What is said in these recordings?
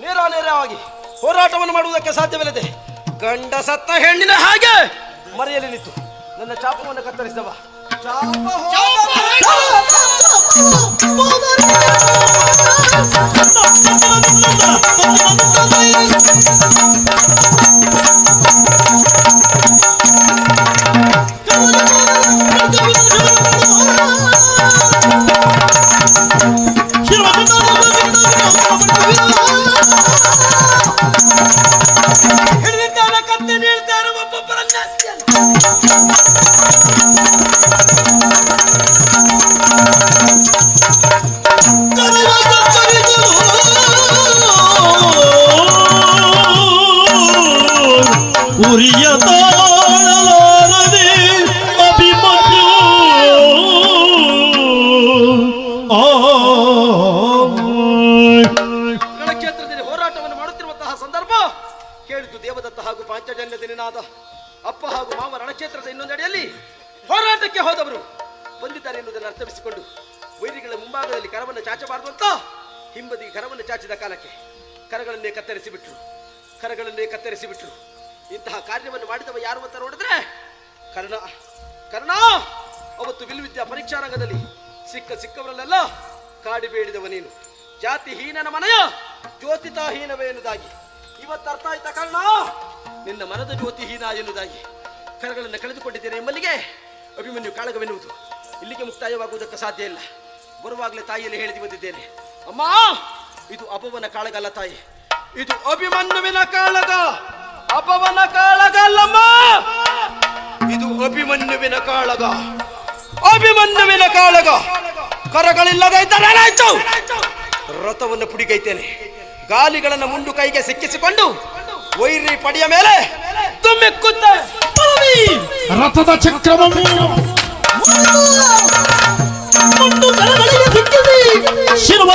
ನೇರ ನೇರವಾಗಿ ಹೋರಾಟವನ್ನು ಮಾಡುವುದಕ್ಕೆ ಸಾಧ್ಯವಿಲ್ಲದೆ ಗಂಡ ಸತ್ತ ಹೆಣ್ಣಿನ ಹಾಗೆ ಮರೆಯಲ್ಲಿ ನಿಂತು ನನ್ನ ಚಾಪವನ್ನು ಕತ್ತರಿಸಿದವ. ಚಾಪ ರಣಕ್ಷೇತ್ರದಲ್ಲಿ ಹೋರಾಟವನ್ನು ಮಾಡುತ್ತಿರುವಂತಹ ಸಂದರ್ಭ ಕೇಳಿತು ದೇವದತ್ತ ಹಾಗೂ ಪಾಂಚಜನ್ಯದ ನಿನಾದ ಅಪ್ಪ ಹಾಗೂ ಮಾವ ರಣಕ್ಷೇತ್ರದ ಇನ್ನೊಂದೆಡೆಯಲ್ಲಿ ಹೋರಾಟಕ್ಕೆ ಹೋದವರು ಬಂದಿದ್ದಾರೆ ಎನ್ನುವುದನ್ನು ಅರ್ಥವಿಸಿಕೊಂಡು ವೈರಿಗಳ ಮುಂಭಾಗದಲ್ಲಿ ಕರವನ್ನು ಚಾಚಬಾರದು ಅಂತ ಹಿಂಬದಿಗೆ ಕರವನ್ನು ಚಾಚಿದ ಕಾಲಕ್ಕೆ ಕರಗಳನ್ನೇ ಕತ್ತರಿಸಿ ಬಿಟ್ರು ಕರಗಳನ್ನೇ ಕತ್ತರಿಸಿ ಬಿಟ್ರು ಇಂತಹ ಕಾರ್ಯವನ್ನು ಮಾಡಿದವ ಯಾರು ಅಂತ ನೋಡಿದ್ರೆ ಕರ್ಣ. ಕರ್ಣ, ಅವತ್ತು ವಿಲ್ವಿದ್ಯಾ ಪರೀಕ್ಷಾರಂಗದಲ್ಲಿ ಸಿಕ್ಕ ಸಿಕ್ಕವರಲ್ಲೆಲ್ಲ ಕಾಡಿಬೇಡಿದವ ನೀನು. ಜಾತಿ ಹೀನನ ಮನೆಯ ಜ್ಯೋತಿತಾಹೀನವೇ ಎನ್ನುವುದಾಗಿ. ಇವತ್ತು ಅರ್ಥ ಆಯ್ತಾ ಕರ್ಣ? ನಿನ್ನ ಮನದ ಜ್ಯೋತಿ ಹೀನ ಎನ್ನುವುದಾಗಿ ಕರಗಳನ್ನು ಕಳೆದುಕೊಂಡಿದ್ದೇನೆ ಎಂಬಲ್ಲಿಗೆ ಅಭಿಮನ್ಯು ಕಾಳಗವೆನ್ನುವುದು. ಇಲ್ಲಿಗೆ ಮುಕ್ತಾಯವಾಗುವುದಕ್ಕೆ ಸಾಧ್ಯ ಇಲ್ಲ. ಬರುವಾಗಲೇ ತಾಯಿಯಲ್ಲಿ ಹೇಳಿದು ಬಂದಿದ್ದೇನೆ. ಅಮ್ಮ, ಇದು ಅಪವನ ಕಾಳಗಲ್ಲ ತಾಯಿ. ಇದು ಅಭಿಮನ್ಯುವಿನ ಕಾಳಗ. ಅಪವನ ಕಾಳಗ ಅಲ್ಲಮ್ಮ. ಇದು ಅಭಿಮನ್ಯುವಿನ ಕಾಳಗ. ಅಭಿಮನ್ಯುವಿನ ಕಾಳಗ. ಕರಗಳಿಲ್ಲದೆ ಇದ್ದರೆ ರಥವನ್ನು ಪುಡಿಗೈತೇನೆ. ಗಾಲಿಗಳನ್ನು ಮುಂಡು ಕೈಗೆ ಸಿಕ್ಕಿಸಿಕೊಂಡು ವೈರಿ ಪಡಿಯ ಮೇಲೆ ತುಮ್ಮಿಕ್ಕುತ್ತೆ ರಥದ ಚಕ್ರವನ್ನು ಮುಂದು ಕರಗಳಿಗೆ ಸಿಕ್ಕಿದೆ. ಶಿರವ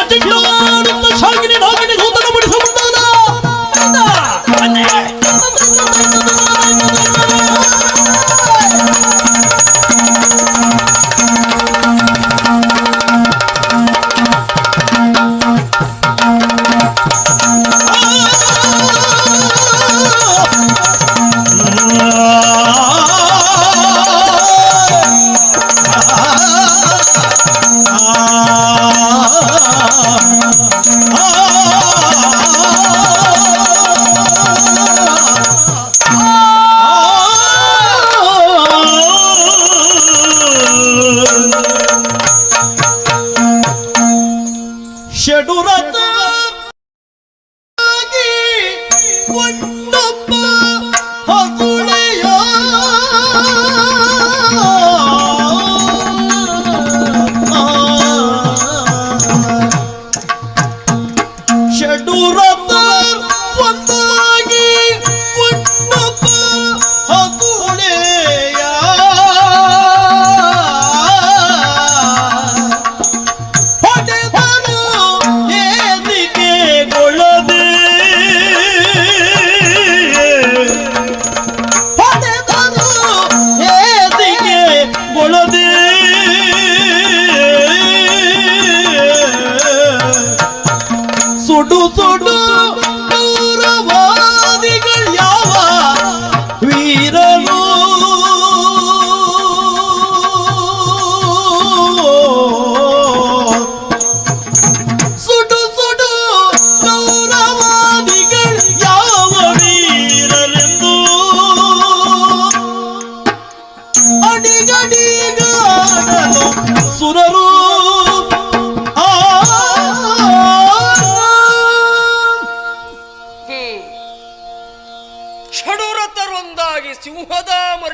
Oh Abdullah.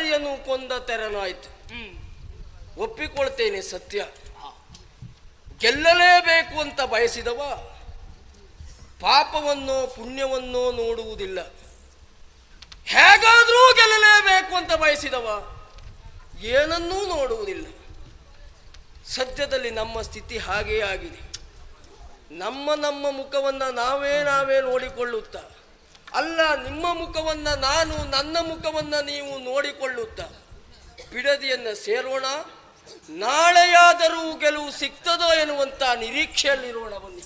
ಮರಿಯನ್ನು ಕೊಂದ ತೆರನಾಯ್ತು ಒಪ್ಪಿಕೊಳ್ತೇನೆ ಸತ್ಯ. ಗೆಲ್ಲಲೇಬೇಕು ಅಂತ ಬಯಸಿದವ ಪಾಪವನ್ನೋ ಪುಣ್ಯವನ್ನೋ ನೋಡುವುದಿಲ್ಲ. ಹೇಗಾದರೂ ಗೆಲ್ಲಲೇಬೇಕು ಅಂತ ಬಯಸಿದವ ಏನನ್ನೂ ನೋಡುವುದಿಲ್ಲ. ಸದ್ಯದಲ್ಲಿ ನಮ್ಮ ಸ್ಥಿತಿ ಹಾಗೇ ಆಗಿದೆ. ನಮ್ಮ ನಮ್ಮ ಮುಖವನ್ನು ನಾವೇ ನಾವೇ ನೋಡಿಕೊಳ್ಳುತ್ತಾ ಅಲ್ಲ, ನಿಮ್ಮ ಮುಖವನ್ನು ನಾನು, ನನ್ನ ಮುಖವನ್ನು ನೀವು ನೋಡಿಕೊಳ್ಳುತ್ತಾ. ಬಿಡದಿಯನ್ನು ಸೇರೋಣ. ನಾಳೆಯಾದರೂ ಗೆಲುವು ಸಿಗ್ತದೋ ಎನ್ನುವಂತ ನಿರೀಕ್ಷೆಯಲ್ಲಿರೋಣ ಬನ್ನಿ.